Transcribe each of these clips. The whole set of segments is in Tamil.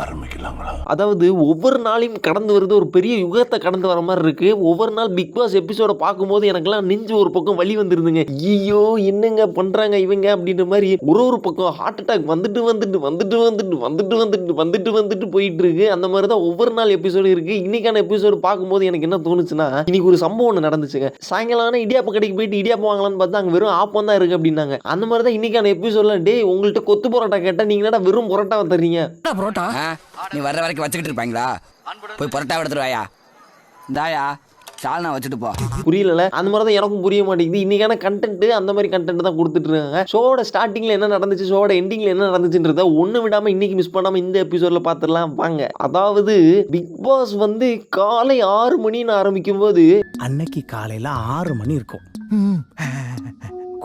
ஆரம்பிக்கலாங்களா? அதாவது ஒவ்வொரு நாளையும் கடந்து வருது ஒரு பெரிய யுகத்தை கடந்து வர மாதிரி இருக்கு. ஒவ்வொரு நாள் பிக் பாஸ் எபிசோட பார்க்கும்போது எனக்கெல்லாம் நெஞ்சு ஒரு பக்கம் வலி வந்துருதுங்க ஐயோ என்னங்க பண்றாங்க இவங்க அப்படின்ற மாதிரி ஒரு ஒரு பக்கம் ஹார்ட் அட்டாக் வந்துட்டு வந்துட்டு வந்துட்டு வந்துட்டு வந்துட்டு வந்துட்டு வந்துட்டு வந்துட்டு போயிட்டு இருக்கு அந்த மாதிரி தான் ஒவ்வொரு நாள் எபிசோடு இருக்கு. இன்னைக்கான எபிசோடு பார்க்கும்போது எனக்கு என்ன தோணுச்சுன்னா இன்னைக்கு ஒரு சம்பவம் ஒன்று நடந்துச்சுங்க. சாயங்காலம் இடியாப்ப கடைக்கு போயிட்டு இடியாப்பம் வாங்கலாம்னு பார்த்தா அங்க வெறும் ஆப்பம் தான் இருக்கு அப்படின்னாங்க. அந்த மாதிரி தான் இன்னைக்கான எபிசோட்ல டேய் உங்கள்கிட்ட கொத்து பரோட்டா கேட்டா நீங்க வெறும் பரோட்டாவை தர்றீங்க? ஆ, நீ வர்ற வரைக்கும் வச்சுக்கிட்டு இருப்பாங்களா? போய் புரட்டா எடுத்துட்டு வாயா. இந்தாயா சால்னா வச்சுட்டு போ. புரியல அந்த மாதிரி தான் எனக்கும் புரிய மாட்டேங்குது. இன்னைக்கான கண்டென்ட் அந்த மாதிரி கண்டென்ட் தான் கொடுத்துட்டு இருக்காங்க ஷோவோட ஸ்டார்டிங்ல என்ன நடந்துச்சு ஷோவோட எண்டிங்ல என்ன நடந்துச்சுன்றத ஒண்ணு விடாம இன்னைக்கு மிஸ் பண்ணாம இந்த எபிசோட்ல பார்த்துடலாம் வாங்க. அதாவது பிக் பாஸ் வந்து காலை ஆறு மணின்னு ஆரம்பிக்கும் போது அன்னைக்கு காலையில ஆறு மணி இருக்கும்.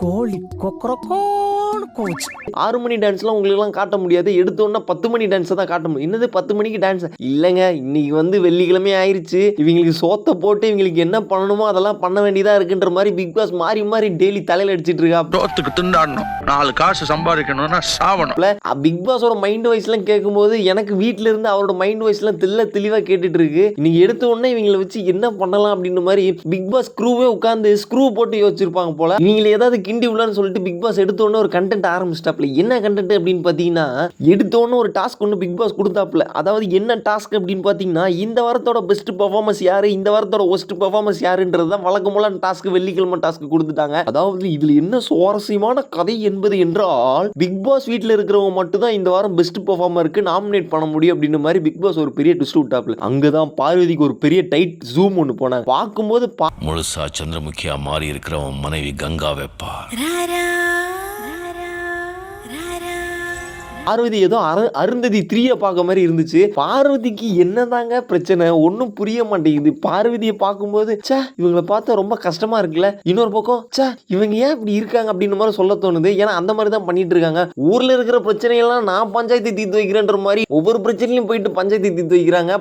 கோழி கொக்கரக்கோன்னு கோச்சு ஆறு மணி டான்ஸ்லாம் உங்களுக்குலாம் காட்ட முடியாது. எடுத்தோன்னா பத்து மணி டான்ஸை தான் காட்ட முடியும். என்னது பத்து மணிக்கு டான்ஸ் இல்லைங்க இன்னைக்கு வந்து வெள்ளிக்கிழமை ஆயிருச்சு. இவங்களுக்கு சோத்தை போட்டு இவங்களுக்கு என்ன பண்ணணுமோ அதெல்லாம் பண்ண வேண்டியதா இருக்குன்ற மாதிரி பிக் பாஸ் மாறி மாறி டெய்லி தலையில அடிச்சிட்டு இருக்கா. தோத்துக்கு திண்டாடணும். நாலு காசு சம்பாதிக்கணும்னா சாவணும். பிக் பாஸோட மைண்ட் வாய்ஸ்லாம் கேட்கும்போது எனக்கு வீட்டில இருந்து அவரோட மைண்ட் வாய்ஸ்லாம் தெல்ல தெளிவாக கேட்டுட்டு இருக்கு. இன்னைக்கு எடுத்த உடனே இவங்களை வச்சு என்ன பண்ணலாம் அப்படின்ற மாதிரி பிக் பாஸ் ஸ்க்ரூவே உட்காந்து ஸ்க்ரூ போட்டு யோசிச்சிருப்பாங்க போல. இவங்களை ஏதாவது கிண்டி உள்ளான்னு சொல்லிட்டு பிக் பாஸ் எடுத்த ஒரு கண்டென்ட் ஆரம்பிச்சிட்டாப்ல என்ன கண்டென்ட் அப்படின்னு பார்த்தீங்கன்னா எடுத்த ஒரு டாஸ்க் ஒன்று பிக் பாஸ் கொடுத்தாப்ல அதாவது என்ன டாஸ்க் அப்படின்னு பார்த்தீங்கன்னா இந்த வாரத்தோட பெஸ்ட் பர்ஃபார்மன்ஸ் யாரு? இந்த வாரத்தோட ஒஸ்ட் பர்ஃபார்மன்ஸ் யாருன்றது தான் வழக்கம்போல டாஸ்க் வெள்ளிக்கிழமை டாஸ்க் கொடுத்துட்டாங்க. அதாவது இதில் என்ன சுவாரஸ்யமான கதை என்பது என்றால் பிக் பாஸ் வீட்டில் இருக்கிறவங்க மட்டும் தான் இந்த வாரம் பெஸ்ட் பர்ஃபார்மருக்கு நாமினேட் பண்ண முடியும் அப்படின்ற மாதிரி பிக் பாஸ் ஒரு பெரிய ட்விஸ்ட் விட்டாப்ல அங்கதான் பார்வதிக்கு ஒரு பெரிய டைட் ஜூம் ஒன்று போனாங்க. பார்க்கும்போது பா- முழுசா சந்திரமுகியா மாறி இருக்கிறவன் மனைவி கங்கா வெப்பா. Ra-ra. பார்வதி ஏதோ அரு அருந்ததி த்ரீயை பார்க்க மாதிரி இருந்துச்சு. பார்வதிக்கு என்னதாங்க பிரச்சனை? ஒன்றும் புரிய மாட்டேங்குது. பார்வதியை பார்க்கும்போது ச்சே இவங்களை பார்த்தா ரொம்ப கஷ்டமா இருக்குல்ல. இன்னொரு பக்கம் ச்சே இவங்க ஏன் இப்படி இருக்காங்க அப்படின்னு மாதிரி சொல்ல தோணுது. ஏன்னா அந்த மாதிரி தான் பண்ணிட்டு இருக்காங்க. ஊர்ல இருக்கிற பிரச்சனையெல்லாம் நான் பஞ்சாயத்து தீர்த்து வைக்கிறேன்ற மாதிரி ஒவ்வொரு பிரச்சனையும் போயிட்டு பஞ்சாயத்து தீர்த்து வைக்கிறாங்க.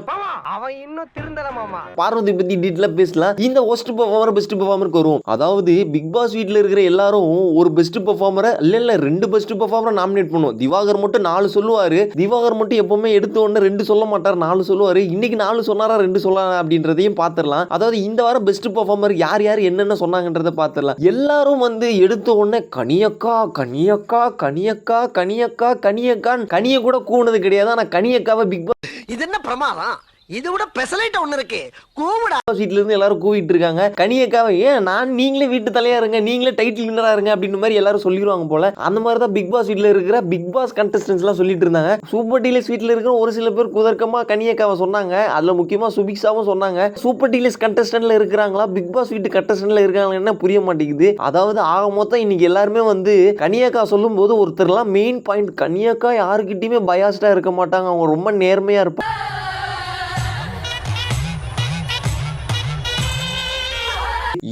அவன் இன்னும் திருந்தல மாமா. பார்வதி பத்தி டீட்டெயிலாக பேசலாம். இந்த ஒஸ்ட் பெர்ஃபார்மர் பெஸ்ட் பெர்ஃபார்மருக்கு வரும் அதாவது பிக் பாஸ் வீட்டில் இருக்கிற எல்லாரும் ஒரு பெஸ்ட் பெர்ஃபார்மரை இல்ல இல்ல ரெண்டு பெஸ்ட் பெர்ஃபார்மரை நாமினேட் பண்ணுவோம். திவாகர் மட்டும் நாலு சொல்லுவாரு. திவாகர் மட்டும் எப்பவுமே எடுத்த உடனே ரெண்டு சொல்ல மாட்டார் நாலு சொல்லுவாரு. இன்னைக்கு நாலு சொன்னாரா ரெண்டு சொல்லலாம் அப்படின்றதையும் பார்த்துடலாம் அதாவது இந்த வாரம் பெஸ்ட் பர்ஃபார்மர் யார் யார் என்னென்ன சொன்னாங்கன்றதை பார்த்துடலாம் எல்லாரும் வந்து எடுத்த உடனே கனியக்கா கனியக்கா கனியக்கா கனியக்கா கனியக்கான் கனிய கூட கூனது கிடையாது. ஆனா கனியக்காவை பிக் பாஸ் இது என்ன பிரமாதம்? இது விட பெசலைட் ஒன்று இருக்கு. கூவிடா. சீட்ல இருந்து எல்லாரும் கூவிட்டு இருக்காங்க. கனியக்காவை ஏன் நான் நீங்களே வீட்டு தலையா இருங்க நீங்களே டைட்டில் வின்னரா இருங்க அப்படின்னு மாதிரி எல்லாரும் சொல்லிடுவாங்க போல. அந்த மாதிரி தான் பிக் பாஸ் வீட்ல இருக்கிற பிக் பாஸ் கண்டஸ்டன்ஸ் எல்லாம் சொல்லிட்டு இருந்தாங்க. சூப்பர் டீலஸ் வீட்ல இருக்கிற ஒரு சில பேர் குதர்க்கமா கனியக்காவை சொன்னாங்க. அதுல முக்கியமா சுபிக்ஸாவும் சொன்னாங்க. சூப்பர் டீலஸ் கண்டஸ்டன்ட்ல இருக்கிறாங்களா? பிக் பாஸ் வீட்டு கண்டஸ்டன்ட்ல இருக்காங்களா என்ன புரிய மாட்டேங்குது. அதாவது ஆக மொத்தம் இன்னைக்கு எல்லாருமே வந்து கனியக்கா சொல்லும் போது ஒருத்தர்லாம் மெயின் பாயிண்ட் கனியக்கா யாருக்கிட்டயுமே பயாஸ்டா இருக்க மாட்டாங்க. அவங்க ரொம்ப நேர்மையா இருப்பாங்க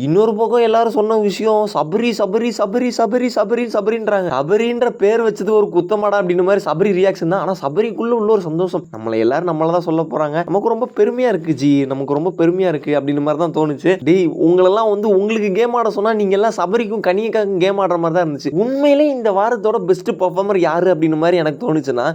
இன்னொரு பக்கம் எல்லாரும் சொன்ன விஷயம் சபரி சபரி சபரி சபரி சபரி சபரின்றாங்க. சபரின்ற பேர் வச்சது ஒரு குத்தமாடா அப்படின்னு மாதிரி சபரி ரியாக்ஷன் தான். ஆனால் சபரிக்குள்ள உள்ள ஒரு சந்தோஷம். நம்மளை எல்லாரும் நம்மளை தான் சொல்ல போறாங்க. நமக்கு ரொம்ப பெருமையா இருக்கு ஜி. நமக்கு ரொம்ப பெருமையா இருக்கு அப்படின்னு மாதிரி தான் தோணுச்சு. டேய் உங்களெல்லாம் வந்து உங்களுக்கு கேம் ஆட சொன்னா நீங்க எல்லாம் சபரிக்கும் கனியக்காக்கும் கேம் ஆடுற மாதிரி தான் இருந்துச்சு. உண்மையிலே இந்த வாரத்தோட பெஸ்ட் பர்ஃபார்மர் யாரு அப்படின்னு மாதிரி எனக்கு தோணுச்சுன்னா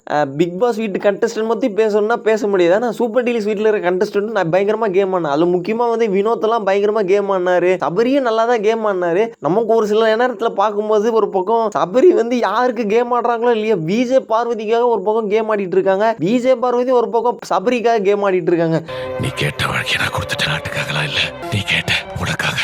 பிக் பாஸ் வீட்டு கண்டஸ்டன்ட் பத்தி பேசணும்னா பேச முடியாது. ஆனால் சூப்பர் டீலிஸ் வீட்டில் இருக்க கண்டஸ்டன்ட் நான் பயங்கரமா கேம் ஆனேன் அதுல முக்கியமா வந்து வினோத்தெல்லாம் பயங்கரமா கேம் ஆடினாரு. சபரியும் நல்லா தான் கேம் ஆடினாரு. நமக்கு ஒரு சில நேரத்தில் பார்க்கும்போது ஒரு பக்கம் சபரி வந்து யாருக்கு கேம் ஆடுறாங்களோ இல்லையா விஜே பார்வதிக்காக ஒரு பக்கம் கேம் ஆடிட்டு இருக்காங்க. விஜே பார்வதி ஒரு பக்கம் சபரிக்காக கேம் ஆடிட்டு இருக்காங்க. நீ கேட்ட வாழ்க்கையை நான் கொடுத்துட்ட நாட்டுக்காகலாம் இல்லை. நீ கேட்ட உனக்காக.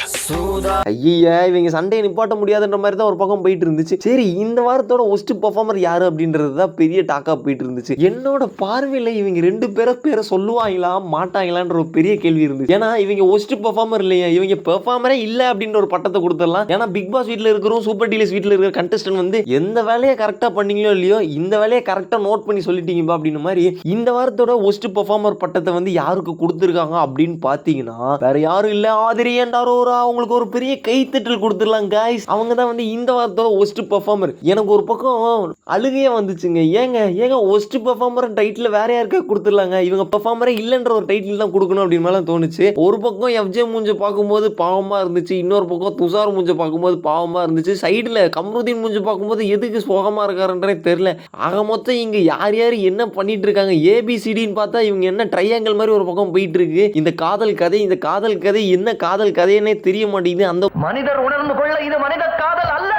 ஐயா இவங்க சண்டையை நிப்பாட்ட முடியாதுன்ற மாதிரி தான் ஒரு பக்கம் போயிட்டு இருந்துச்சு சரி இந்த வாரத்தோட ஒஸ்ட் பர்ஃபார்மர் யாரு அப்படின்றது தான் பெரிய டாக்கா போயிட்டு இருந்துச்சு என்னோட பார்வையில் இவங்க ரெண்டு பேரை பேரை சொல்லுவாங்களா மாட்டாங்களான்ற ஒரு பெரிய கேள்வி இருந்துச்சு. ஏன்னா இவங்க ஒஸ்ட் பர்ஃபார்மர் இல்லையா இவங்க பெர்ஃபார்மரே இல்ல அப்படின்ற ஒரு பட்டத்தை கொடுத்துடலாம். ஏன்னா பிக் பாஸ் வீட்டில் இருக்கிறோம் சூப்பர் டீலர்ஸ் வீட்டில் இருக்கிற கண்டஸ்டன் வந்து எந்த வேலையை கரெக்டாக பண்ணீங்களோ இல்லையோ இந்த வேலையை கரெக்டாக நோட் பண்ணி சொல்லிட்டீங்கப்பா அப்படின்னு மாதிரி இந்த வாரத்தோட ஒஸ்ட் பர்ஃபார்மர் பட்டத்தை வந்து யாருக்கு கொடுத்துருக்காங்க அப்படின்னு பார்த்தீங்கன்னா வேற யாரும் இல்லை ஆதிரியன் ஏன்டா ரோரா அவங்களுக்கு ஒரு பெரிய கைத்தட்டல் கொடுத்துடலாம் காய்ஸ் அவங்க தான் வந்து இந்த வாரத்தோட ஒஸ்ட் பர்ஃபார்மர் எனக்கு ஒரு பக்கம் அழுகையே வந்துச்சுங்க. ஏங்க ஏங்க ஒஸ்ட் பர்ஃபார்மர் டைட்டில் வேற யாருக்கா கொடுத்துடலாங்க? இவங்க பர்ஃபார்மரே இல்லைன்ற ஒரு டைட்டில் தான் கொடுக்கணும் அப்படின்னு மேலே தோணுச்சு. ஒரு பக்கம் எஃப்ஜே மூஞ்ச பார்க்கும்போது பாவமாக இருந்துச்சு. இன்னொரு பக்கம் துஷார் மூஞ்ச பார்க்கும்போது பாவமாக இருந்துச்சு. சைடில் கம்ருதீன் மூஞ்ச பார்க்கும்போது எதுக்கு சோகமாக இருக்காருன்றே தெரில ஆக மொத்தம் இங்கே யார் யார் என்ன பண்ணிட்டு இருக்காங்க? ஏபிசிடின்னு பார்த்தா இவங்க என்ன ட்ரையாங்கல் மாதிரி ஒரு பக்கம் போயிட்டு இருக்கு. இந்த காதல் கதை இந்த காதல் கதை என்ன காதல் கதைன்னே தெரிய மாட்டேங்குது. அந்த மனிதர் உணர்ந்து கொள்ள இது மனித காதல் அல்ல.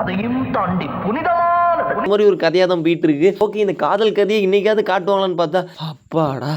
அதையும் தாண்டி புனிதமானது இந்த மாதிரி ஒரு கதையாக தான் போயிட்டு இருக்கு. ஓகே இந்த காதல் கதையை இன்னைக்காவது காட்டுவாங்களான்னு பார்த்தா அப்பாடா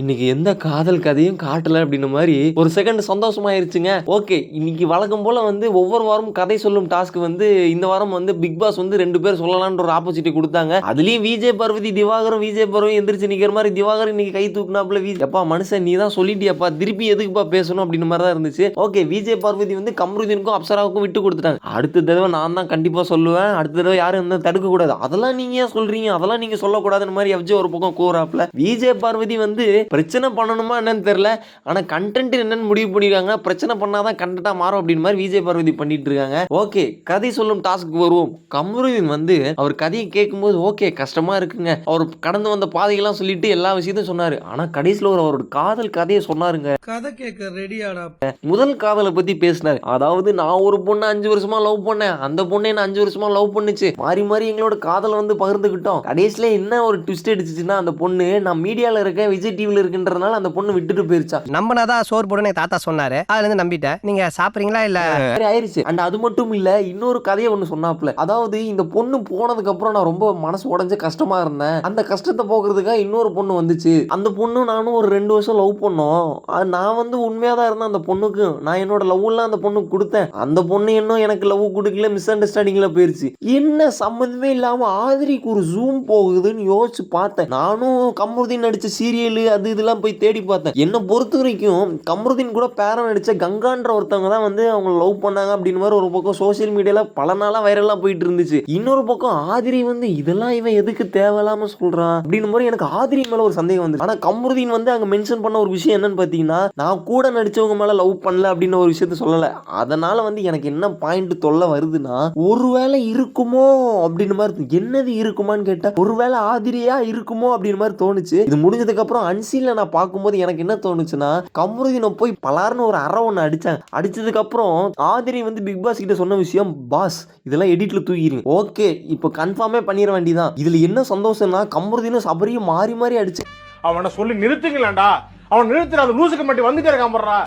இன்னைக்கு எந்த காதல் கதையும் காட்டல அப்படின்ன மாதிரி ஒரு செகண்ட் சந்தோஷமாயிருச்சுங்க. ஓகே இன்னைக்கு வழக்கம் போல வந்து ஒவ்வொரு வாரமும் கதை சொல்லும் டாஸ்க் வந்து இந்த வாரம் வந்து பிக் பாஸ் வந்து ரெண்டு பேர் சொல்லலாம்ன்ற ஒரு ஆப்போசிட்டி கொடுத்தாங்க. அதுலயும் விஜய் பார்வதி திவாகரும் விஜய் பார்வதி எந்திரிச்சு நிக்கிற மாதிரி திவாகர் இன்னைக்கு கை தூக்குனாப்புல வி எப்பா மனுஷன் நீ தான் சொல்லிட்டியப்பா திருப்பி எதுக்குப்பா பேசணும் அப்படின்னு மாதிரி தான் இருந்துச்சு ஓகே விஜய் பார்வதி வந்து கம்ருதீனுக்கும் அப்சராவுக்கும் விட்டு கொடுத்துட்டாங்க. அடுத்த தடவை நான் தான் கண்டிப்பா சொல்லுவேன். அடுத்த தடவை யாரும் இருந்தால் தடுக்க கூடாது அதெல்லாம் நீங்க ஏன் சொல்றீங்க? அதெல்லாம் நீங்க சொல்லக்கூடாதுன்னு மாதிரி எஃப்ஜே ஒரு பக்கம் கூறாப்ல விஜய் பார்வதி வந்து பிரச்சனை பண்ணணுமா என்னன்னு தெரியல. ஆனா கண்டென்ட் என்னன்னு முடிவு பண்ணிருக்காங்க. பிரச்சனை பண்ணாதான் கண்டென்ட்டா மாறும் அப்படின்னு மாதிரி விஜய் பார்வதி பண்ணிட்டு இருக்காங்க. ஓகே கதை சொல்லும் டாஸ்க்கு வருவோம். கமருதீன் வந்து அவர் கதையை கேட்கும்போது ஓகே கஷ்டமா இருக்குங்க. அவர் கடந்து வந்த பாதைகள்லாம் சொல்லிட்டு எல்லா விஷயத்தையும் சொன்னாரு. ஆனா கடைசியில் ஒரு அவரோட காதல் கதையை சொன்னாருங்க. கதை கேட்க ரெடியாடா முதல் காதலை பத்தி பேசினாரு. அதாவது நான் ஒரு பொண்ணை அஞ்சு வருஷமா லவ் பண்ணேன். அந்த பொண்ணை என்ன அஞ்சு வருஷமா லவ் பண்ணுச்சு. மாறி மாறி எங்களோட காதலை வந்து பகிர்ந்துக்கிட்டோம் கடைசியில என்ன ஒரு ட்விஸ்ட் அடிச்சுச்சுன்னா அந்த பொண்ணு நான் மீடியால இருக்கேன் விஜய் டிவில இருக்குன்றதுனால அந்த பொண்ணு விட்டுட்டு போயிருச்சா? நம்பினாதான் சோறு போடுன்னு தாத்தா சொன்னாரு. அதுல இருந்து நம்பிட்டேன். நீங்க சாப்பிடுறீங்களா இல்ல? மாதிரி ஆயிருச்சு. அண்ட் அது மட்டும் இல்ல இன்னொரு கதையை ஒண்ணு சொன்னாப்ல அதாவது இந்த பொண்ணு போனதுக்கு அப்புறம் நான் ரொம்ப மனசு உடைஞ்சு கஷ்டமா இருந்தேன். அந்த கஷ்டத்தை போக்குறதுக்காக இன்னொரு பொண்ணு வந்துச்சு. அந்த பொண்ணு நானும் ஒரு ரெண்டு வருஷம் லவ் பண்ணோம். நான் வந்து உண்மையா தான் இருந்தேன் அந்த பொண்ணுக்கு. நான் என்னோட லவ் எல்லாம் அந்த பொண்ணுக்கு கொடுத்தேன். அந்த பொண்ணு இன்னும் எனக்கு லவ் கொடுக்கல மிஸ் அண்டர்ஸ்டாண்டிங்ல போயிருச்சு. என்ன சம்மந்தமே இல்லாம ஆதிரிக்கு ஒரு ஜூம் போகுதுன்னு யோசிச்சு பார்த்தேன். நானும் கமருதீன் நடிச்ச சீரியல் அது இதெல்லாம் போய் தேடி பார்த்தேன். என்னை பொறுத்த வரைக்கும் கமருதீன் கூட பேரன் நடித்த கங்கான்ற ஒருத்தவங்க தான் வந்து அவங்க லவ் பண்ணாங்க அப்படின்னு மாதிரி ஒரு பக்கம் சோஷியல் மீடியாவில் பல நாளாக வைரலாக போயிட்டு இருந்துச்சு. இன்னொரு பக்கம் ஆதிரி வந்து இதெல்லாம் இவன் எதுக்கு தேவையில்லாம சொல்கிறான் அப்படின்னு மாதிரி எனக்கு ஆதிரி மேலே ஒரு சந்தேகம் வந்து ஆனால் கமருதீன் வந்து அங்கே மென்ஷன் பண்ண ஒரு விஷயம் என்னன்னு பார்த்தீங்கன்னா நான் கூட நடித்தவங்க மேலே லவ் பண்ணல அப்படின்னு ஒரு விஷயத்த சொல்லலை. அதனால் வந்து எனக்கு என்ன பாயிண்ட் தொல்லை வருதுன்னா ஒருவேளை இருக்குமோ அப்படின்னு மாதிரி என்னது இருக்குமான்னு கேட்டால் ஒருவேளை ஆதிரியா இருக்குமோ அப்படின்னு மாதிரி தோணுச்சு. இது முடிஞ்சதுக்கப்புறம் அன்ஸ் அன்சீன்ல நான் பார்க்கும்போது எனக்கு என்ன தோணுச்சுன்னா கமருதீனை போய் பலார்னு ஒரு அறை ஒன்று அடித்தேன் அடித்ததுக்கப்புறம் ஆதிரி வந்து பிக் பாஸ் கிட்ட சொன்ன விஷயம் பாஸ் இதெல்லாம் எடிட்டில் தூக்கிடுங்க. ஓகே இப்போ கன்ஃபார்மே பண்ணிட வேண்டியதான் இதில் என்ன சந்தோஷம்னா கமருதீனும் சபரியும் மாறி மாறி அடிச்சு அவனை சொல்லி நிறுத்துங்களேன்டா. அவன் நிறுத்துற அந்த லூசுக்கு மட்டும் வந்துட்டே இருக்கான் போடுறா.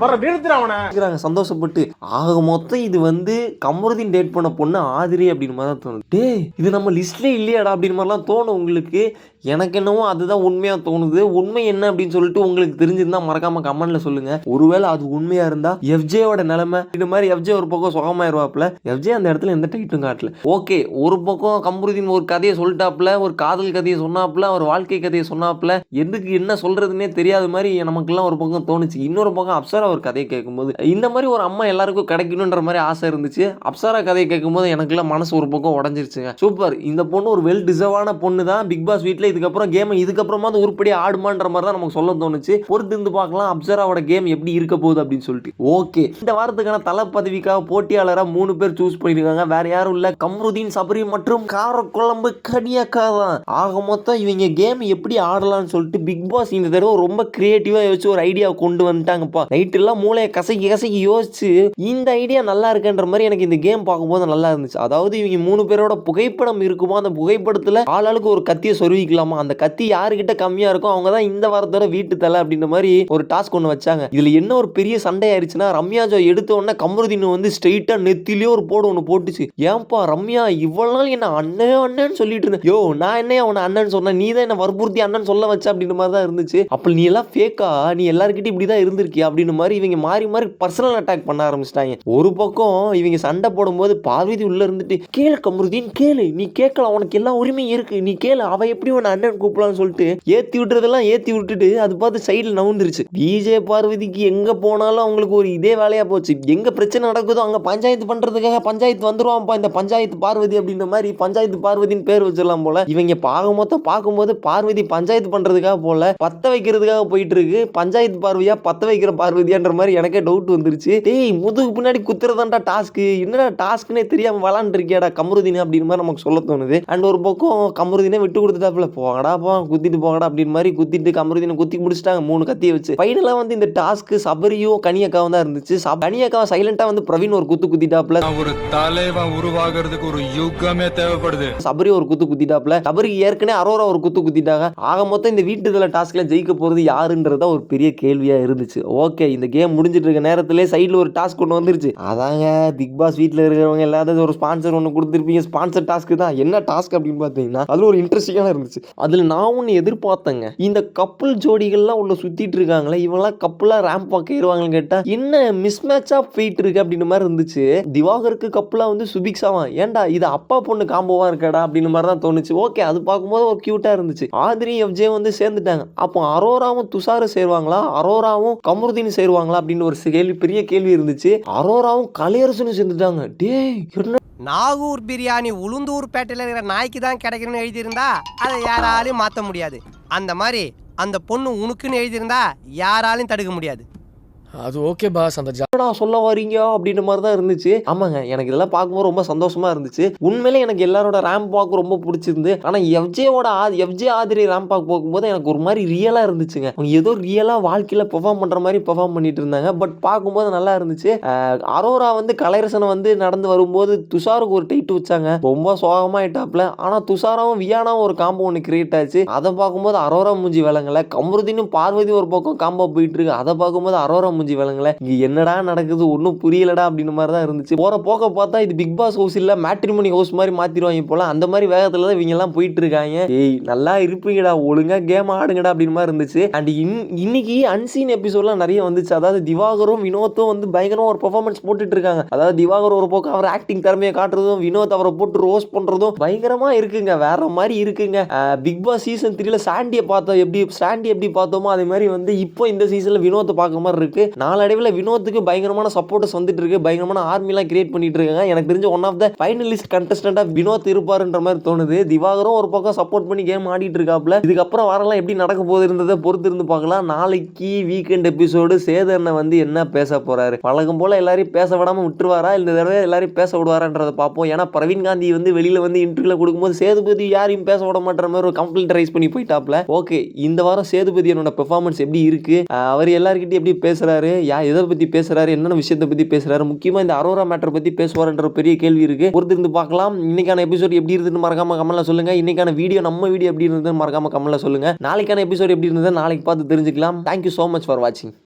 வர நிறுத்துற அவனை. சந்தோஷப்பட்டு. ஆக மொத்தம் இது வந்து கமருதீன் டேட் பண்ண பொண்ணு ஆதிரி அப்படின்னு மாதிரி தான் தோணுது. டே இது நம்ம லிஸ்ட்ல இல்லையாடா அப்படின்னு மாதிரிலாம் தோணும் உங்களுக்கு. எனக்கு என்னவோ அதுதான் உண்மையா தோணுது. உண்மை என்ன அப்படின்னு சொல்லிட்டு உங்களுக்கு தெரிஞ்சிருந்தா மறக்காம கமெண்ட்ல சொல்லுங்க. ஒருவேளை அது உண்மையா இருந்தா எஃப்ஜேயோட நிலைமை இந்த மாதிரி எஃப்ஜே ஒரு பக்கம் சுகமாயிருவாப்ல எஃப்ஜே அந்த இடத்துல எந்த டைட்டும் காட்டல. ஓகே ஒரு பக்கம் கமருதீன் ஒரு கதையை சொல்லிட்டாப்ல ஒரு காதல் கதையை சொன்னாப்ல ஒரு வாழ்க்கை கதையை சொன்னாப்ல எதுக்கு என்ன சொல்றதுன்னே தெரியாத மாதிரி நமக்குலாம் ஒரு பக்கம் தோணுச்சு. இன்னொரு பக்கம் அப்சரா ஒரு கதையை கேட்கும்போது இந்த மாதிரி ஒரு அம்மா எல்லாருக்கும் கிடைக்கணுன்ற மாதிரி ஆசை இருந்துச்சு. அப்சரா கதையை கேட்கும்போது எனக்குலாம் மனசு ஒரு பக்கம் உடஞ்சிருச்சுங்க. சூப்பர். இந்த பொண்ணு ஒரு வெல் டிசர்வான பொண்ணு தான் பிக் பாஸ் வீட்டில் இதுக்கப்புறம் கேம் இதுக்கப்புறமா அது உருப்படி ஆடுமான்ற மாதிரி தான் நமக்கு சொல்ல தோணுச்சு. பொறுத்து இருந்து பார்க்கலாம் அப்சராவோட கேம் எப்படி இருக்க போகுது அப்படின்னு சொல்லிட்டு. ஓகே இந்த வாரத்துக்கான தலை பதவிக்காக போட்டியாளராக மூணு பேர் சூஸ் பண்ணியிருக்காங்க. வேற யாரும் இல்ல. கம்ருதீன் சபரி மற்றும் காரக்குழம்பு கனியாக்கா தான். ஆக மொத்தம் இவங்க கேம் எப்படி ஆடலாம்னு சொல்லிட்டு பிக் பாஸ் இந்த தடவை ரொம்ப கிரியேட்டிவாக யோசிச்சு ஒரு ஐடியா கொண்டு வந்துட்டாங்கப்பா. நைட் இப்படிலாம் மூளையை கசக்கி கசக்கி யோசிச்சு இந்த ஐடியா நல்லா இருக்குன்ற மாதிரி எனக்கு இந்த கேம் பார்க்கும்போது நல்லா இருந்துச்சு. அதாவது இவங்க மூணு பேரோட புகைப்படம் இருக்குமோ அந்த புகைப்படத்தில் ஆளாளுக்கு ஒரு கத்தியை சொருவிக்கலாமா அந்த கத்தி யாருக்கிட்ட கம்மியாக இருக்கோ அவங்க தான் இந்த வாரத்தோட வீட்டு தலை அப்படின்ற மாதிரி ஒரு டாஸ்க் ஒன்று வச்சாங்க. இதில் என்ன ஒரு பெரிய சண்டை ஆயிடுச்சுன்னா ரம்யா ஜோ எடுத்த உடனே கமருதீன் வந்து ஸ்ட்ரெயிட்டாக நெத்திலேயே ஒரு போடு ஒன்று போட்டுச்சு. ஏன்பா ரம்யா இவ்வளோ நாள் என்ன அண்ணே அண்ணேன்னு சொல்லிட்டு இருந்தேன் யோ நான் என்ன அவனை அண்ணன் சொன்னேன்? நீ தான் என்ன வற்புறுத்தி அண்ணன் சொல்ல வச்ச அப்படின்ற மாதிரி தான் இருந்துச்சு. அப்போ நீ எல்லாம் ஃபேக்கா நீ எல்லாருக்கிட்டையும் இப்படி தான் இருந்திருக்கியா? அப்படின்னு மாதிரி மாதிரி இவங்க மாறி மாறி பர்சனல் அட்டாக் பண்ண ஆரம்பிச்சிட்டாங்க. ஒரு பக்கம் இவங்க சண்டை போடும்போது பார்வதி உள்ள இருந்துட்டு கேளு கமருதீன் கேளு. நீ கேட்கலாம் உனக்கு எல்லா உரிமையும் இருக்கு. நீ கேளு அவ எப்படி உன்னை அண்ணன் கூப்பிடலாம்னு சொல்லிட்டு ஏத்தி விட்டுறதெல்லாம் ஏத்தி விட்டுட்டு அது பார்த்து சைடில் நவுந்துருச்சு. விஜய் பார்வதிக்கு எங்க போனாலும் அவங்களுக்கு ஒரு இதே வேலையா போச்சு. எங்க பிரச்சனை நடக்குதோ அங்க பஞ்சாயத்து பண்றதுக்காக பஞ்சாயத்து வந்துருவான்ப்பா இந்த பஞ்சாயத்து பார்வதி அப்படின்ற மாதிரி பஞ்சாயத்து பார்வதின்னு பேர் வச்சிடலாம் போல. இவங்க பாக மொத்தம் பார்க்கும்போது பார்வதி பஞ்சாயத்து பண்றதுக்காக போல பத்த வைக்கிறதுக்காக போயிட்டு இருக்கு. பஞ்சாயத்து பார்வையா பத்த வைக்கிற பார்வதியா இருக்கியான்ற மாதிரி எனக்கே டவுட் வந்துருச்சு. டேய் முதுகு பின்னாடி குத்துறதாண்டா டாஸ்க்கு என்னடா டாஸ்க்னே தெரியாம விளாண்டுருக்கியாடா கமருதீன் அப்படின்னு மாதிரி நமக்கு சொல்ல தோணுது. அண்ட் ஒரு பக்கம் கமருதீனே விட்டு கொடுத்துட்டாப்புல. போங்கடா போ குத்திட்டு போங்கடா அப்படின்னு மாதிரி குத்திட்டு கமருதீனை குத்தி முடிச்சிட்டாங்க மூணு கத்தியை வச்சு. ஃபைனலாக வந்து இந்த டாஸ்க்கு சபரியும் கனியக்காவும் தான் இருந்துச்சு. கனியக்காவை சைலண்டாக வந்து பிரவீன் ஒரு குத்து குத்திட்டாப்புல. ஒரு தலைவன் உருவாகிறதுக்கு ஒரு யுகமே தேவைப்படுது. சபரி ஒரு குத்து குத்திட்டாப்ல சபரிக்கு ஏற்கனவே அரோரா ஒரு குத்து குத்திட்டாங்க. ஆக மொத்தம் இந்த வீட்டு இதில் டாஸ்க்ல ஜெயிக்க போறது யாருன்றதா ஒரு பெரிய கேள்வியா இருந்துச்சு. ஓகே இந்த கேம் முடிஞ்சிட்டு இருக்க நேரத்திலே சைடில் ஒரு டாஸ்க் ஒன்று வந்துருச்சு. அதாங்க பிக் பாஸ் வீட்டில் இருக்கிறவங்க எல்லாரும் ஒரு ஸ்பான்சர் ஒன்று கொடுத்துருப்பீங்க. ஸ்பான்சர் டாஸ்க் தான். என்ன டாஸ்க் அப்படின்னு பார்த்தீங்கன்னா அதில் ஒரு இன்ட்ரெஸ்டிங்காக இருந்துச்சு. அதில் நான் ஒன்று எதிர்பார்த்தேங்க. இந்த கப்புள் ஜோடிகள்லாம் ஒன்று சுற்றிட்டு இருக்காங்களே இவங்கெல்லாம் கப்புளாக ரேம்ப் பார்க்க ஏறுவாங்கன்னு கேட்டால் என்ன மிஸ் மேட்சா போயிட்டு இருக்கு அப்படின்ற மாதிரி இருந்துச்சு. திவாகருக்கு கப்புலா வந்து சுபிக்ஸாவான் ஏன்டா இது அப்பா பொண்ணு காம்போவாக இருக்கடா அப்படின்னு மாதிரி தான் தோணுச்சு. ஓகே அது பார்க்கும்போது ஒரு க்யூட்டாக இருந்துச்சு. ஆதிரி எஃப்ஜே வந்து சேர்ந்துட்டாங்க. அப்போ அரோராவும் துஷாரும் சேருவாங்களா? அரோராவும் கமருதீன் சேருவாங்களா அப்படின்னு ஒரு கேள்வி பெரிய கேள்வி இருந்துச்சு. அரோராவும் கலையரசனும் சேர்ந்துட்டாங்க. டே என்ன? நாகூர் பிரியாணி உளுந்தூர் பேட்டையில் இருக்கிற நாய்க்கு தான் கிடைக்கணும்னு எழுதியிருந்தா அதை யாராலையும் மாற்ற முடியாது. அந்த மாதிரி அந்த பொண்ணு உனக்குன்னு எழுதியிருந்தா யாராலையும் தடுக்க முடியாது. அது ஓகே பாஸ் அந்த ஜாடா சொல்ல வரீங்க அப்படின்ற மாதிரி தான் இருந்துச்சு. ஆமாங்க எனக்கு இதெல்லாம் பார்க்கும்போது ரொம்ப சந்தோஷமா இருந்துச்சு. உண்மையிலே எனக்கு எல்லாரோட ரேம் பார்க்க ரொம்ப பிடிச்சிருந்து ஆனா எஃப்ஜேவோட எஃப்ஜே ஆதிரி ரேம் பார்க்க போகும்போது எனக்கு ஒரு மாதிரி ரியலா இருந்துச்சுங்க. அவங்க ஏதோ ரியலா வாழ்க்கையில பெர்ஃபார்ம் பண்ற மாதிரி பெர்ஃபார்ம் பண்ணிட்டு இருந்தாங்க. பட் பார்க்கும்போது நல்லா இருந்துச்சு. அரோரா வந்து கலைரசனை வந்து நடந்து வரும்போது துஷாருக்கு ஒரு டைட் வச்சாங்க. ரொம்ப சோகமாயிட்டாப்ல ஆனா துஷாராவும் வியானாவும் ஒரு காம்போ ஒன்று கிரியேட் ஆச்சு. அதை பார்க்கும்போது அரோரா மூஞ்சி விளங்கல. கமருதினும் பார்வதி ஒரு பக்கம் காம்போ போயிட்டு இருக்கு. அதை பார்க்கும்போது அரோரா மூஞ்சி வளங்களை என்னடா நடக்குது? ஒன்றும் புரியலடா அப்படின்னு மாதிரி தான் இருந்துச்சு. போகிற போக்க பார்த்தா இது பிக் பாஸ் ஹவுஸ் இல்லை மேட்ரிமோனி ஹவுஸ் மாதிரி மாற்றிடுவாங்க போல. அந்த மாதிரி வேகத்தில் தான் இவங்கெல்லாம் போயிட்டு இருக்காங்க ஏய் நல்லா இருப்பீங்கடா. ஒழுங்காக கேம் ஆடுங்கடா அப்படின்னு மாதிரி இருந்துச்சு. அண்ட் இன் இன்னைக்கு அன்சீன் எபிசோட்லாம் நிறைய வந்துச்சு. அதாவது திவாகரும் வினோத்தும் வந்து பயங்கரமாக ஒரு பெர்ஃபார்மன்ஸ் போட்டுட்டு இருக்காங்க அதாவது திவாகர் ஒரு பக்கம் அவர் ஆக்டிங் திறமையை காட்டுறதும் வினோத் அவரை போட்டு ரோஸ் பண்ணுறதும் பயங்கரமாக இருக்குங்க. வேற மாதிரி இருக்குங்க. பிக் பாஸ் சீசன் த்ரீல சாண்டியை பார்த்தோம். எப்படி சாண்டி எப்படி பார்த்தோமோ அதே மாதிரி வந்து இப்போ இந்த சீசனில் வினோத்தை பார்க்குற மாதிரி இருக்கு. நாளடைவில் வினோத்துக்கு பயங்கரமான சப்போர்ட்டர்ஸ் வந்துட்டு இருக்கு. பயங்கரமான ஆர்மிலாம் கிரியேட் பண்ணிட்டு இருக்காங்க. எனக்கு தெரிஞ்ச ஒன் ஆஃப் த ஃபைனலிஸ்ட் கண்டஸ்டண்டாக வினோத் இருப்பாருன்ற மாதிரி தோணுது. திவாகரும் ஒரு பக்கம் சப்போர்ட் பண்ணி கேம் ஆடிட்டு இருக்காப்ல இதுக்கப்புறம் வரலாம் எப்படி நடக்க போகுது இருந்ததை பொறுத்து இருந்து பார்க்கலாம். நாளைக்கு வீக்கெண்ட் எபிசோடு சேதனை வந்து என்ன பேச போறாரு? வழக்கம் போல எல்லாரையும் பேச விடாம விட்டுருவாரா? இந்த தடவை எல்லாரையும் பேச விடுவாரான்றதை பார்ப்போம். ஏன்னா பிரவீன் காந்தி வந்து வெளியில வந்து இன்டர்வியூல கொடுக்கும்போது சேதுபதி யாரையும் பேச விட மாட்டேற மாதிரி ஒரு கம்ப்ளைண்ட் ரைஸ் பண்ணி போயிட்டாப்ல ஓகே இந்த வாரம் சேதுபதி என்னோட பெர்ஃபார்மன்ஸ் எப்படி இருக்கு? அவர் எல்லாருக்கிட்டையும் எப்படி பேசுகிறாரு யா எதை பத்தி பேசுறாரு என்னென்ன விஷயத்தை பத்தி பேசுறாரு முக்கியமா இந்த அரோரா மேட்டர் பத்தி பேசுவாருன்ற பெரிய கேள்வி இருக்கு. பொறுத்திருந்து பார்க்கலாம். இன்னைக்கான எபிசோட் எப்படி இருந்ததுன்னு மறக்காம கமலில் சொல்லுங்க. இன்னைக்கான வீடியோ நம்ம வீடியோ எப்படி இருந்ததுன்னு மறக்காம கமலில் சொல்லுங்க. நாளைக்கான எபிசோட் எப்படி இருந்தது நாளைக்கு பார்த்து தெரிஞ்சுக்கலாம். தேங்க்யூ ஸோ மச் ஃபார் வாட்சிங்